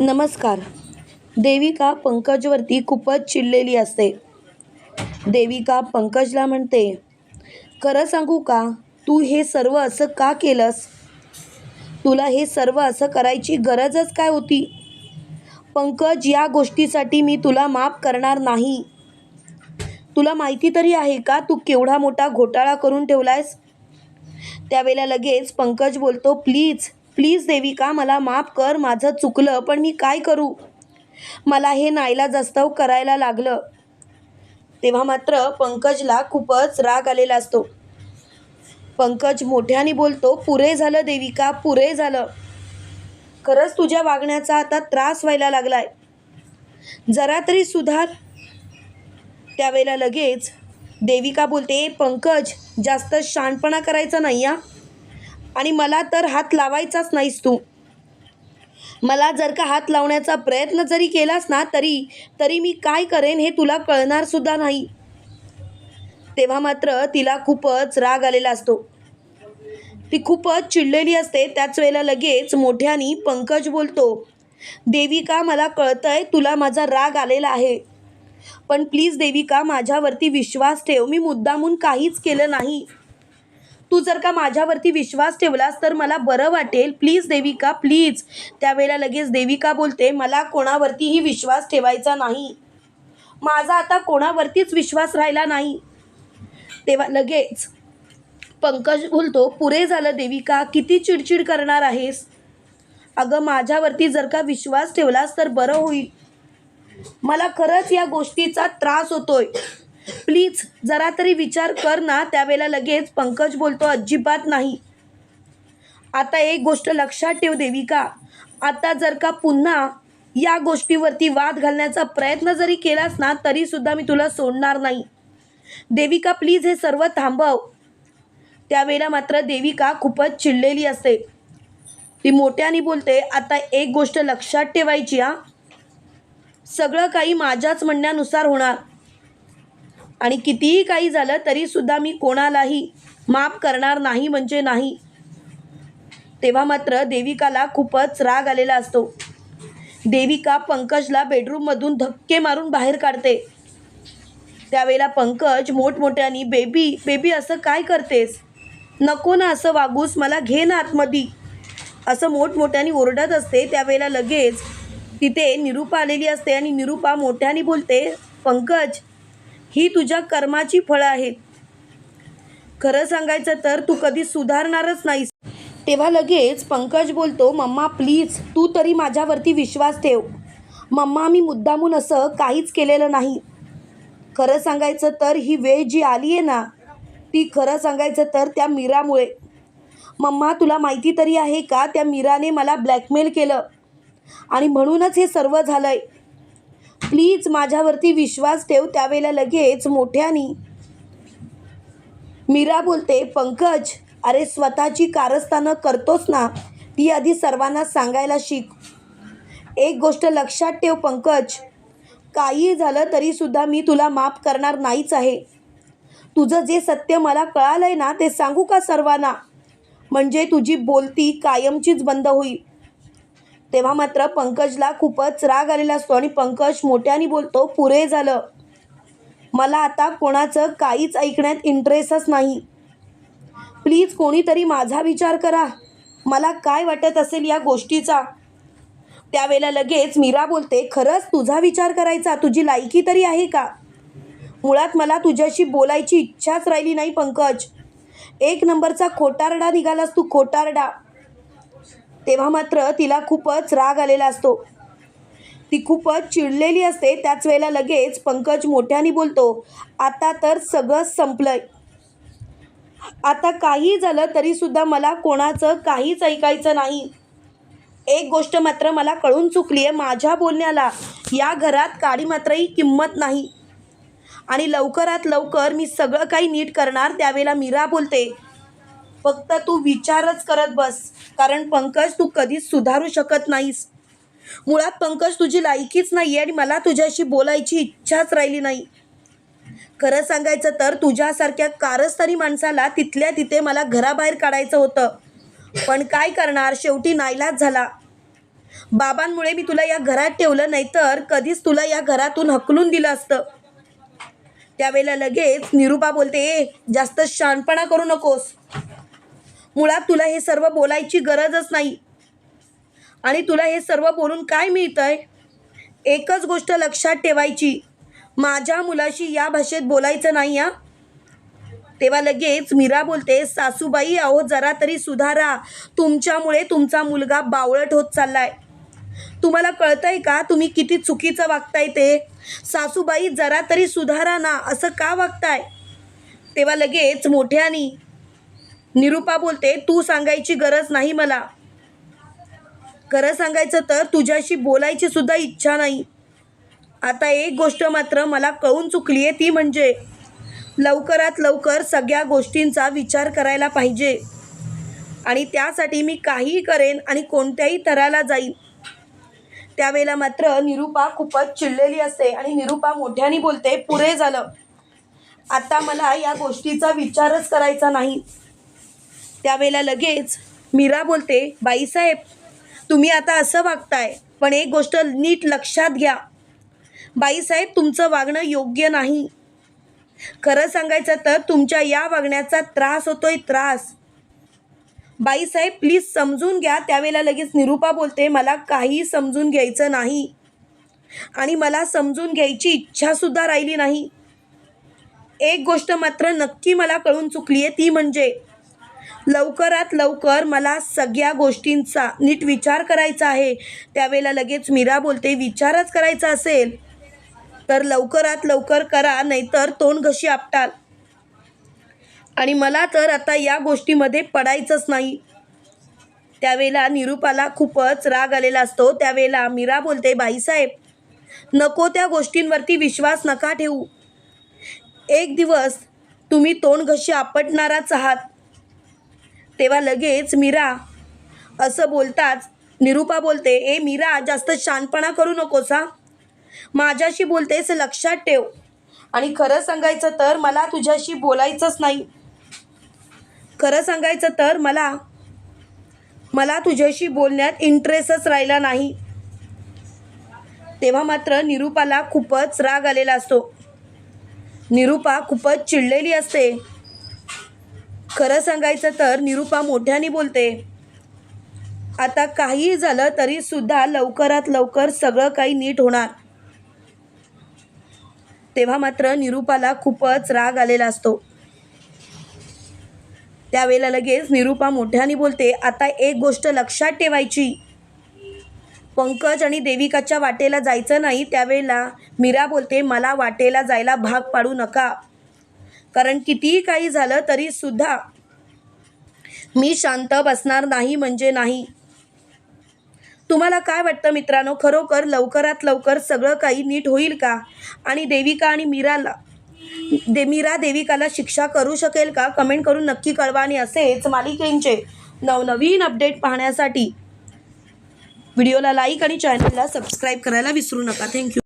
नमस्कार. देविका पंकजवरती खूपच चिडलेली असते. देविका पंकजला म्हणते खरं सांगू का? तू हे सर्व असं का केलंस? तुला हे सर्व असं करायची गरजच काय होती? पंकज या गोष्टीसाठी मी तुला माफ करणार नाही. तुला माहिती तरी आहे का तू केवढा मोठा घोटाळा करून ठेवलायस? त्यावेळेला लगेच पंकज बोलतो प्लीज प्लीज देविका मला माफ कर माझं चुकलं पण मी काय करू? मला हे नाईलाजास्तव करायला लागलं. तेव्हा मात्र पंकजला खूपच राग आलेला असतो. पंकज मोठ्याने बोलतो पुरे झालं देविका पुरे झालं. खरंच तुझ्या वागण्याचा आता त्रास व्हायला लागलाय. जरा तरी सुधार. त्यावेळेला लगेच देविका बोलते पंकज जास्त शाणपणा करायचा नाही या आणि मला तर हात लावायचाच नाहीस तू. मला जर का हात लावण्याचा प्रयत्न जरी केलास ना तरी तरी मी काय करेन हे तुला कळणार सुद्धा नाही. तेव्हा मात्र तिला खूपच राग आलेला असतो. ती खूपच चिडलेली असते. त्याच वेळेला लगेच मोठ्यानी पंकज बोलतो देविका मला कळतंय तुला माझा राग आलेला आहे. पण प्लीज देविका माझ्यावरती विश्वास ठेव. मी मुद्दामून काहीच केलं नाही. तू जर का माझ्यावरती विश्वास ठेवलास तर मला बरं वाटेल. Please Devika please. त्यावेळेला लगेच देविका बोलते मला कोणावरतीही विश्वास ठेवायचा नाही. माझा आता कोणावरतीच विश्वास राहिला नाही. तेव्हा लगेच पंकज बोलतो पुरे झालं देविका किती चिडचिड करणार आहेस? अगं माझ्यावरती जर का विश्वास ठेवलास तर बरं होईल. मला खरंच या गोष्टीचा त्रास होतोय. प्लीज जरा तरी विचार कर ना त्यावेळेला लगेच पंकज बोलतो अजिबात नाही. आता एक गोष्ट लक्षात ठेव देविका. आता जर का पुन्हा या गोष्टीवरती वाद घालण्याचा प्रयत्न जरी केलास ना तरीसुद्धा मी तुला सोडणार नाही. देविका प्लीज हे सर्व थांबव. त्यावेळेला मात्र देविका खूपच चिडलेली असते. ती मोठ्याने बोलते आता एक गोष्ट लक्षात ठेवायची हा. सगळं काही माझ्याच म्हणण्यानुसार होणार. आणि कितीही काही झालं तरीसुद्धा मी कोणालाही माफ करणार नाही म्हणजे नाही. तेव्हा मात्र देविकाला खूपच राग आलेला असतो. देविका पंकजला बेडरूममधून धक्के मारून बाहेर काढते. त्यावेळेला पंकज मोठमोठ्यानी बेबी बेबी असं काय करतेस? नको ना असं वागूस मला घे ना आतमध्ये. असं मोठमोठ्याने ओरडत असते. त्यावेळेला लगेच तिथे निरूपा आलेली असते आणि निरूपा मोठ्याने बोलते पंकज ही तुझ्या कर्माची फळं आहेत. खरं सांगायचं तर तू कधी सुधारणारच नाहीस. तेव्हा लगेच पंकज बोलतो मम्मा प्लीज तू तरी माझ्यावरती विश्वास ठेव. मम्मा मी मुद्दामून असं काहीच केलेलं नाही. खरं सांगायचं तर ही वेळ जी आली आहे ना ती खरं सांगायचं तर त्या मीरामुळे. मम्मा तुला माहिती तरी आहे का त्या मीराने मला ब्लॅकमेल केलं आणि म्हणूनच हे सर्व झालं आहे प्लीज माझ्यावरती विश्वास ठेव त्यावेळेला लगेच मोठ्यानी मीरा बोलते पंकज अरे स्वतःची कारस्थानं करतोस ना? ती आधी सर्वांना सांगायला शिक. एक गोष्ट लक्षात ठेव पंकज काही झालं तरीसुद्धा मी तुला माफ करणार नाहीच आहे. तुझं जे सत्य मला कळालं आहे ना ते सांगू का सर्वांना? म्हणजे तुझी बोलती कायमचीच बंद होईल. तेव्हा मात्र पंकजला खूपच राग आलेला असतो आणि पंकज मोठ्याने बोलतो पुरे झालं. मला आता कोणाचं काहीच ऐकण्यात इंटरेस्टच नाही. प्लीज कोणीतरी माझा विचार करा. मला काय वाटत असेल या गोष्टीचा? त्यावेळेला लगेच मीरा बोलते खरंच तुझा विचार करायचा? तुझी लायकी तरी आहे का? मुळात मला तुझ्याशी बोलायची इच्छाच राहिली नाही पंकज. एक नंबरचा खोटारडा निघालास तू खोटारडा. तेव्हा मात्र तिला खूपच राग आलेला असतो. ती खूपच चिडलेली असते. त्याच वेळेला लगेच पंकज मोठ्याने बोलतो आता तर सगळंच संपलंय. आता काही झालं तरीसुद्धा मला कोणाचं काहीच ऐकायचं नाही. एक गोष्ट मात्र मला कळून चुकली आहे माझ्या बोलण्याला या घरात काडी मात्रही किंमत नाही. आणि लवकरात लवकर मी सगळं काही नीट करणार त्यावेळेला मीरा बोलते फक्त तू विचारच करत बस. कारण पंकज तू कधीच सुधारू शकत नाहीस. मुळात पंकज तुझी लायकीच नाही आहे आणि मला तुझ्याशी बोलायची इच्छाच राहिली नाही. खरं सांगायचं तर तुझ्यासारख्या कारस्थानी माणसाला तिथल्या तिथे मला घराबाहेर काढायचं होतं. पण काय करणार? शेवटी नाईलाज झाला. बाबांमुळे मी तुला या घरात ठेवलं नाहीतर कधीच तुला या घरातून हकलून दिलं असतं. त्यावेळेला लगेच निरुपा बोलते ए जास्त शानपणा करू नकोस. मुळात तुला हे सर्व बोलायची गरजच नाही. आणि तुला हे सर्व बोलून काय मिळतंय? एकच गोष्ट लक्षात ठेवायची. माझ्या मुलाशी या भाषेत बोलायचं नाही या तेव्हा लगेच मीरा बोलते सासूबाई अहो जरा तरी सुधारा. तुमच्यामुळे तुमचा मुलगा बावळट होत चाललाय. तुम्हाला कळतंय का तुम्ही किती चुकीचं वागताय ते? सासूबाई जरा तरी सुधारा ना असं का वागताय? तेव्हा लगेच मोठ्यानी निरुपा बोलते तू सांगायची गरज नाही मला. खरं सांगायचं तर तुझ्याशी बोलायची सुद्धा इच्छा नाही. आता एक गोष्ट मात्र मला कळून चुकली आहे ती म्हणजे लवकरात लवकर सगळ्या गोष्टींचा विचार करायला पाहिजे. आणि त्यासाठी मी काहीही करेन आणि कोणत्याही थराला जाईन. त्यावेळेला मात्र निरुपा खूपच चिडलेली असते आणि निरुपा मोठ्याने बोलते पुरे झालं. आता मला या गोष्टीचा विचारच करायचा नाही. त्यावेळेला लगेच मीरा बोलते बाईसाहेब तुम्ही आता असं वागताय पण एक गोष्ट नीट लक्षात घ्या. बाईसाहेब तुमचं वागणं योग्य नाही. खरं सांगायचं तर तुमच्या या वागण्याचा त्रास होतोय त्रास. बाईसाहेब प्लीज समजून घ्या. त्यावेळेला लगेच निरुपा बोलते मला काही समजून घ्यायचं नाही. आणि मला समजून घ्यायची इच्छासुद्धा राहिली नाही. एक गोष्ट मात्र नक्की मला कळून चुकली आहे ती म्हणजे लवकरात लवकर मला सगळ्या गोष्टींचा नीट विचार करायचा आहे. त्यावेळेला लगेच मीरा बोलते विचारच करायचा असेल तर लवकरात लवकर करा नाहीतर तोंड घशी आपटाल. आणि मला तर आता या गोष्टीमध्ये पडायचंच नाही. त्यावेळेला निरुपाला खूपच राग आलेला असतो. त्यावेळेला मीरा बोलते बाईसाहेब नको त्या गोष्टींवरती विश्वास नका ठेवू. एक दिवस तुम्ही तोंड घशी आपटणाराच आहात. तेव्हा लगेच मीरा असं बोलताच निरुपा बोलते ए मीरा जास्त शानपणा करू नकोस हा. माझ्याशी बोलतेस लक्षात ठेव. आणि खरं सांगायचं तर मला तुझ्याशी बोलायचंच नाही. खरं सांगायचं तर मला मला तुझ्याशी बोलण्यात इंटरेस्टच राहिला नाही. तेव्हा मात्र निरुपाला खूपच राग आलेला असतो. निरुपा खूपच चिडलेली असते. खरं सांगायचं तर निरुपा मोठ्याने बोलते आता काही झालं तरी सुद्धा लवकरात लवकर सगळं काही नीट होणार. तेव्हा मात्र निरुपाला खूपच राग आलेला असतो. त्यावेळेला लगेच निरुपा मोठ्याने बोलते आता एक गोष्ट लक्षात ठेवायची. पंकज आणि देविकाच्या वाटेला जायचं नाही त्यावेळेला मीरा बोलते मला वाटेला जायला भाग पाडू नका. कारण कितीही काही झालं तरी सुद्धा मी शांत बसणार नाही म्हणजे नाही. तुम्हाला काय वाटतं मित्रांनो? खरोखर लवकरात लवकर सगळं काही नीट होईल का? आणि देविका आणि मीराला दे मीरा देविकाला शिक्षा करू शकेल का? कमेंट करून नक्की कळवा. आणि असेच मालिकेंचे नवनवीन अपडेट पाहण्यासाठी व्हिडिओला लाईक आणि चॅनलला सबस्क्राईब करायला विसरू नका. थँक्यू.